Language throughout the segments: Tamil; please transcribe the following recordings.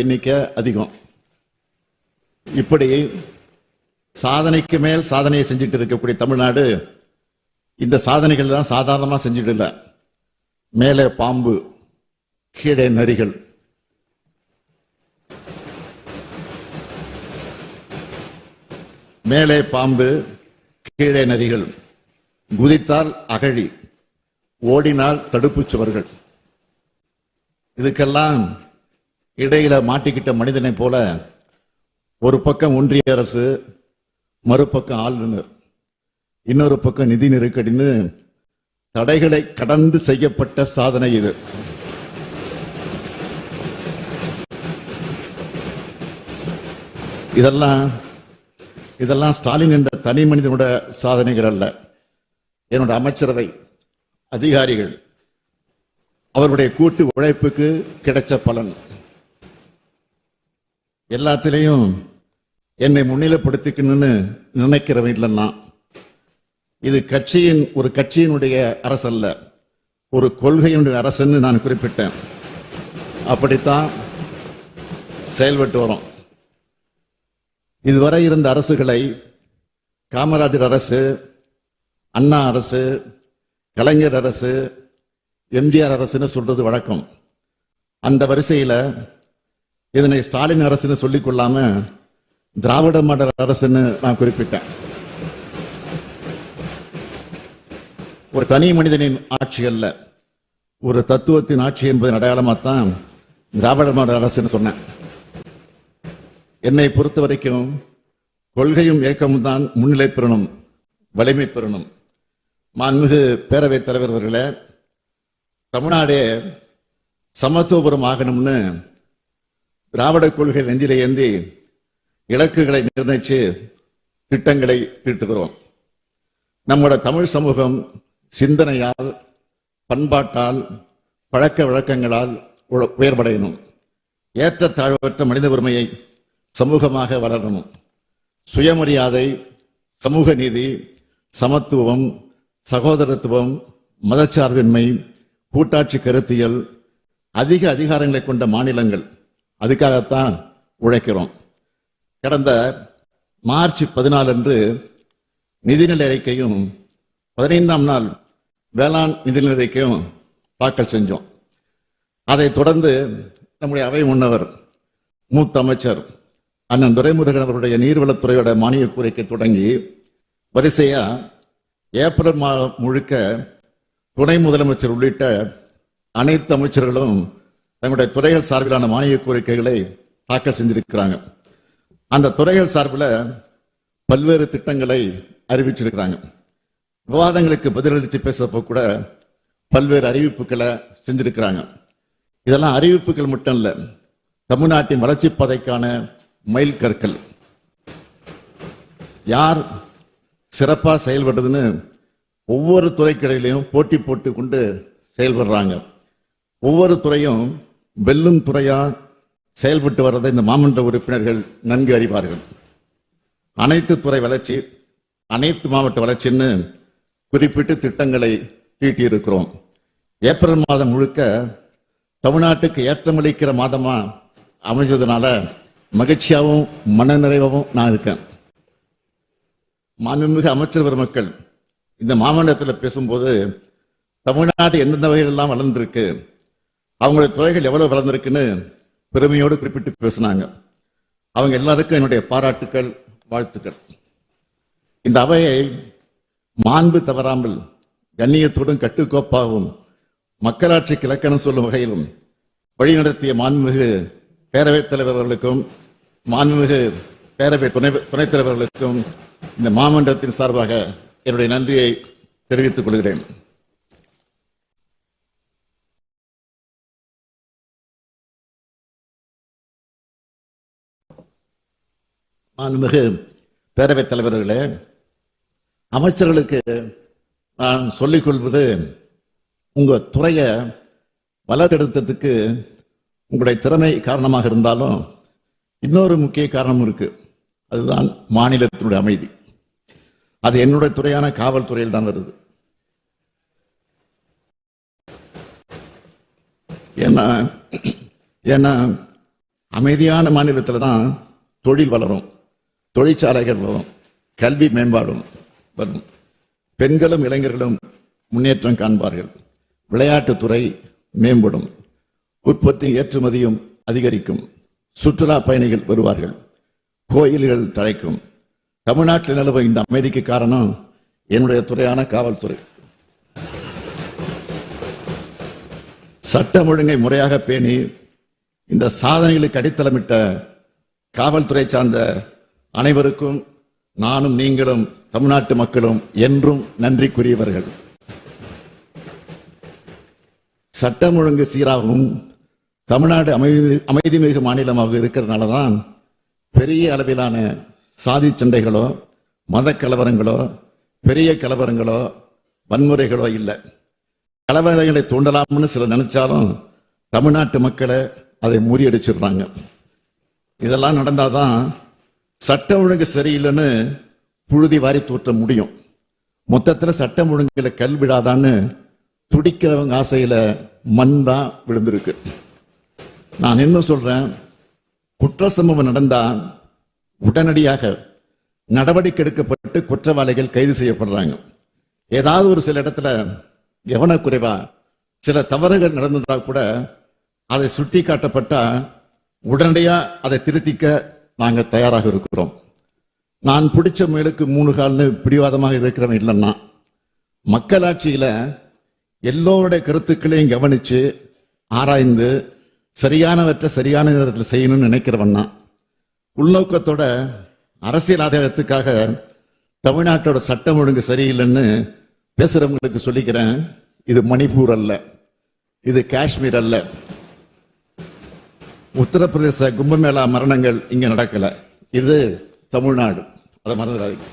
எண்ணிக்கை அதிகம். இப்படி சாதனைக்கு மேல் சாதனையை செஞ்சுட்டு இருக்கக்கூடிய தமிழ்நாடு இந்த சாதனைகள் தான் சாதாரணமா செஞ்சுட்டு இல்லை. மேலே பாம்பு கீழே நரிகள். மேலே பாம்பு கீழே நரிகள். குதித்தால் அகழி ஓடினால் தடுப்புச் சுவர்கள். இதுக்கெல்லாம் இடையில மாட்டிக்கிட்ட மனிதனை போல ஒரு பக்கம் ஒன்றிய அரசு மறுபக்கம் ஆளுநர் இன்னொரு பக்கம் நிதி நெருக்கடின்னு தடைகளை கடந்து செய்யப்பட்ட சாதனை இது. இதெல்லாம் இதெல்லாம் ஸ்டாலின் என்ற தனி மனிதனோட சாதனைகள் அல்ல. என்னோட அமைச்சரவை அதிகாரிகள் அவருடைய கூட்டு உழைப்புக்கு கிடைச்ச பலன். எல்லாத்திலையும் என்னை முன்னிலைப்படுத்திக்கணும்னு நினைக்கிறவன் இல்லைன்னா இது கட்சியின் ஒரு கட்சியினுடைய அரசல்ல ஒரு கொள்கையினுடைய அரசுன்னு நான் குறிப்பிட்டேன். அப்படித்தான் செயல்பட்டு வரோம். இதுவரை இருந்த அரசுகளை காமராஜர் அரசு அண்ணா அரசு கலைஞர் அரசு எம்ஜிஆர் அரசுன்னு சொல்றது வழக்கம். அந்த வரிசையில் இதனை ஸ்டாலின் அரசுன்னு சொல்லிக் கொள்ளாம திராவிட மாடல் அரசுன்னு நான் குறிப்பிட்டேன். ஒரு தனி மனிதனின் ஆட்சி அல்ல ஒரு தத்துவத்தின் ஆட்சி என்பதன் அடையாளமாத்தான் திராவிட மாடல் அரசுன்னு சொன்னேன். என்னை பொறுத்த வரைக்கும் கொள்கையும் இயக்கமும் தான் முன்னிலை பெறணும் வலிமை பெறணும். மாண்புமிகு பேரவைத் தலைவர் அவர்களே தமிழ்நாடே சமத்துவபுரம் ஆகணும்னு திராவிட கொள்கை நெஞ்சிலே ஏந்தி இலக்குகளை நிர்ணயித்து திட்டங்களை தீட்டுகிறோம். நம்மோட தமிழ் சமூகம் சிந்தனையால் பண்பாட்டால் பழக்க வழக்கங்களால் உ- ஏற்ற ஏற்றத்தாழ்வற்ற மனித உரிமையை சமூகமாக வளரணும். சுயமரியாதை சமூக நீதி சமத்துவம் சகோதரத்துவம் மதச்சார்பின்மை கூட்டாட்சி கருத்தியல் அதிக அதிகாரங்களை கொண்ட மாநிலங்கள். அதுக்காகத்தான் உழைக்கிறோம். கடந்த மார்ச் பதினாலு அன்று நிதிநிலை அறிக்கையும் பதினைந்தாம் நாள் வேளாண் நிதிநிலை அறிக்கையும் தாக்கல் செஞ்சோம். அதைத் தொடர்ந்து நம்முடைய அவை முன்னவர் மூத்த அமைச்சர் அண்ணன் துரைமுருகன் அவருடைய நீர்வளத்துறையோட மானிய கோரிக்கை தொடங்கி வரிசையா ஏப்ரல் மாதம் முழுக்க துணை முதலமைச்சர் உள்ளிட்ட அனைத்து அமைச்சர்களும் தங்களுடைய துறைகள் சார்பிலான மானிய கோரிக்கைகளை தாக்கல் செஞ்சிருக்கிறாங்க. அந்த துறைகள் சார்பில் பல்வேறு திட்டங்களை அறிவிச்சிருக்கிறாங்க. விவாதங்களுக்கு பதிலளித்து பேசப்போ கூட பல்வேறு அறிவிப்புகளை செஞ்சிருக்கிறாங்க. இதெல்லாம் அறிவிப்புகள் மட்டும் இல்ல தமிழ்நாட்டின் வளர்ச்சி பாதைக்கான மைல் கற்கள். யார் சிறப்பா செயல்படுறதுன்னு ஒவ்வொரு துறைக்கிடையிலையும் போட்டி போட்டு கொண்டு செயல்படுறாங்க. ஒவ்வொரு துறையும் வெல்லும் துறையா செயல்பட்டு வர்றதை இந்த மாமன்ற உறுப்பினர்கள் நன்கு அறிவார்கள். அனைத்து துறை வளர்ச்சி அனைத்து மாவட்ட வளர்ச்சின்னு குறிப்பிட்டு திட்டங்களை தீட்டியிருக்கிறோம். ஏப்ரல் மாதம் முழுக்க தமிழ்நாட்டுக்கு ஏற்றமளிக்கிற மாதமா அமைஞ்சதுனால மகிழ்ச்சியாகவும் மனநிறைவாகவும் நான் இருக்கேன். மாண்புமிகு அமைச்சர் பெருமக்கள் இந்த மாமண்டத்தில் பேசும்போது தமிழ்நாடு எந்தெந்த வகையிலெல்லாம் வளர்ந்திருக்கு அவங்களுடைய துறைகள் எவ்வளவு வளர்ந்திருக்குன்னு பெருமையோடு குறிப்பிட்டு பேசினாங்க. அவங்க எல்லாருக்கும் என்னுடைய பாராட்டுக்கள் வாழ்த்துக்கள். இந்த அவையை மாண்பு தவறாமல் கண்ணியத்தோடும் கட்டுக்கோப்பாகவும் மக்களாட்சிக்கு இலக்கணம் சொல்லும் வகையிலும் வழிநடத்திய மாண்புமிகு பேரவைத் தலைவர்களுக்கும் மாண்புமிகு பேரவை துணை துணைத் தலைவர்களுக்கும் இந்த மாமன்றத்தின் சார்பாக என்னுடைய நன்றியை தெரிவித்துக் கொள்கிறேன். மாண்புமிகு பேரவைத் தலைவர்களே அமைச்சர்களுக்கு நான் சொல்லிக் கொள்வது உங்கள் துறையை வளர்த்தெடுத்ததுக்கு உங்களுடைய திறமை காரணமாக இருந்தாலும் இன்னொரு முக்கிய காரணம் இருக்கு. அதுதான் மாநிலத்தினுடைய அமைதி. அது என்னுடைய துறையான காவல்துறையில் தான் வருது. ஏன்னா ஏன்னா அமைதியான மாநிலத்தில் தான் தொழில் வளரும். தொழிற்சாலைகள் வரும் கல்வி மேம்பாடும் வரும். பெண்களும் இளைஞர்களும் முன்னேற்றம் காண்பார்கள். விளையாட்டுத்துறை மேம்படும். உற்பத்தி ஏற்றுமதியும் அதிகரிக்கும். சுற்றுலா பயணிகள் வருவார்கள். கோயில்கள் தழைக்கும். தமிழ்நாட்டில் நிலவும் இந்த அமைதிக்கு காரணம் என்னுடைய துறையான காவல்துறை. சட்டம் ஒழுங்கை முறையாக பேணி இந்த சாதனைகளுக்கு அடித்தளமிட்ட காவல்துறை சார்ந்த அனைவருக்கும் நானும் நீங்களும் தமிழ்நாட்டு மக்களும் என்றும் நன்றிக்குரியவர்கள். சட்டம் ஒழுங்கு சீராகவும் தமிழ்நாடு அமைதி அமைதிமிகு மாநிலமாக இருக்கிறதுனால தான் பெரிய அளவிலான சாதி சண்டைகளோ மத கலவரங்களோ பெரிய கலவரங்களோ வன்முறைகளோ இல்லை. கலவரங்களை தூண்டலாம்னு சிலர் நினைச்சாலும் தமிழ்நாட்டு மக்களை அதை முறியடிச்சிடுறாங்க. இதெல்லாம் நடந்தாதான் சட்டம் ஒழுங்கு சரியில்லைன்னு புழுதி வாரி தூற்ற முடியும். மொத்தத்தில் சட்டம் ஒழுங்குல கல் விழாதான்னு துடிக்கிறவங்க ஆசையில் மண் தான் விழுந்திருக்கு. நான் என்ன சொல்றேன் குற்ற சம்பவம் நடந்தால் உடனடியாக நடவடிக்கை எடுக்கப்பட்டு குற்றவாளிகள் கைது செய்யப்படுறாங்க. ஏதாவது ஒரு சில இடத்துல கவனக்குறைவா சில தவறுகள் நடந்ததா கூட அதை சுட்டி காட்டப்பட்டா உடனடியாக அதை திருத்திக்க நாங்கள் தயாராக இருக்கிறோம். நான் பிடிச்ச முயலுக்கு மூணு கால்னு பிடிவாதமாக இருக்கிறவன் இல்லைன்னா மக்களாட்சியில் எல்லோருடைய கருத்துக்களையும் கவனிச்சு ஆராய்ந்து சரியானவற்றை சரியான நேரத்தில் செய்யணும்னு நினைக்கிறவன்னா உள்நோக்கத்தோட அரசியல் ஆதாயத்துக்காக தமிழ்நாட்டோட சட்டம் ஒழுங்கு சரியில்லைன்னு பேசுகிறவங்களுக்கு சொல்லிக்கிறேன். இது மணிப்பூர் அல்ல. இது காஷ்மீர் அல்ல. உத்தரப்பிரதேச கும்பமேளா மரணங்கள் இங்க நடக்கல. இது தமிழ்நாடு. அதை மறந்துடாதீங்க.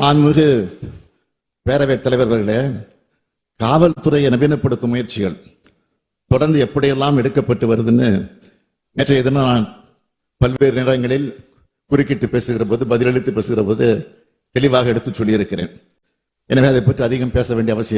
மாண்புமிகு பேரவைத் தலைவர்களே காவல்துறையை நவீனப்படுத்தும் முயற்சிகள் தொடர்ந்து எப்படியெல்லாம் எடுக்கப்பட்டு வருதுன்னு நேற்றைய தினம் நான் பல்வேறு நேரங்களில் குறுக்கிட்டு பேசுகிற போது பதிலளித்து பேசுகிற போது தெளிவாக எடுத்து சொல்லியிருக்கிறேன். எனவே அதை பற்றி அதிகம் பேச வேண்டிய அவசியம்